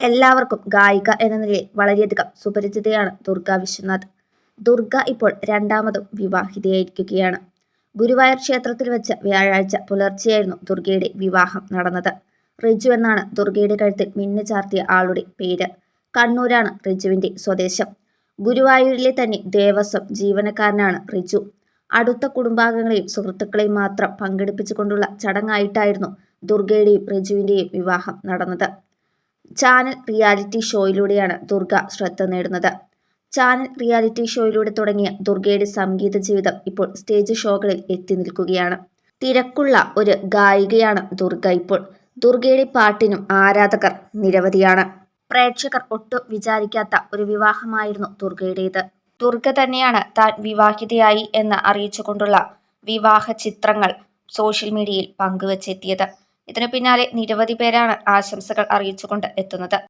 എല്ലാവർക്കും ഗായിക എന്ന നിലയിൽ വളരെയധികം സുപരിചിതയാണ് ദുർഗ വിശ്വനാഥ്. ദുർഗ ഇപ്പോൾ രണ്ടാമതും വിവാഹിതയായിരിക്കുകയാണ്. ഗുരുവായൂർ ക്ഷേത്രത്തിൽ വെച്ച് വ്യാഴാഴ്ച പുലർച്ചെയായിരുന്നു ദുർഗയുടെ വിവാഹം നടന്നത്. റിജു എന്നാണ് ദുർഗയുടെ കഴുത്തിൽ മിന്നു ചാർത്തിയ ആളുടെ പേര്. കണ്ണൂരാണ് റിജുവിന്റെ സ്വദേശം. ഗുരുവായൂരിലെ തന്നെ ദേവസ്വം ജീവനക്കാരനാണ് റിജു. അടുത്ത കുടുംബാംഗങ്ങളെയും സുഹൃത്തുക്കളെയും മാത്രം പങ്കെടുപ്പിച്ചുകൊണ്ടുള്ള ചടങ്ങായിട്ടായിരുന്നു ദുർഗയുടെയും റിജുവിന്റെയും വിവാഹം നടന്നത്. ചാനൽ റിയാലിറ്റി ഷോയിലൂടെയാണ് ദുർഗ ശ്രദ്ധ നേടുന്നത്. ചാനൽ റിയാലിറ്റി ഷോയിലൂടെ തുടങ്ങിയ ദുർഗയുടെ സംഗീത ജീവിതം ഇപ്പോൾ സ്റ്റേജ് ഷോകളിൽ എത്തി നിൽക്കുകയാണ്. തിരക്കുള്ള ഒരു ഗായികയാണ് ദുർഗ ഇപ്പോൾ. ദുർഗയുടെ പാട്ടിനും ആരാധകർ നിരവധിയാണ്. പ്രേക്ഷകർ ഒട്ടും വിചാരിക്കാത്ത ഒരു വിവാഹമായിരുന്നു ദുർഗയുടേത്. ദുർഗ തന്നെയാണ് താൻ വിവാഹിതയായി എന്ന് അറിയിച്ചുകൊണ്ടുള്ള വിവാഹ ചിത്രങ്ങൾ സോഷ്യൽ മീഡിയയിൽ പങ്കുവച്ചെത്തിയത്. ഇതിനു പിന്നാലെ നിരവധി പേരാണ് ആശംസകൾ അറിയിച്ചുകൊണ്ട് എത്തുന്നത്.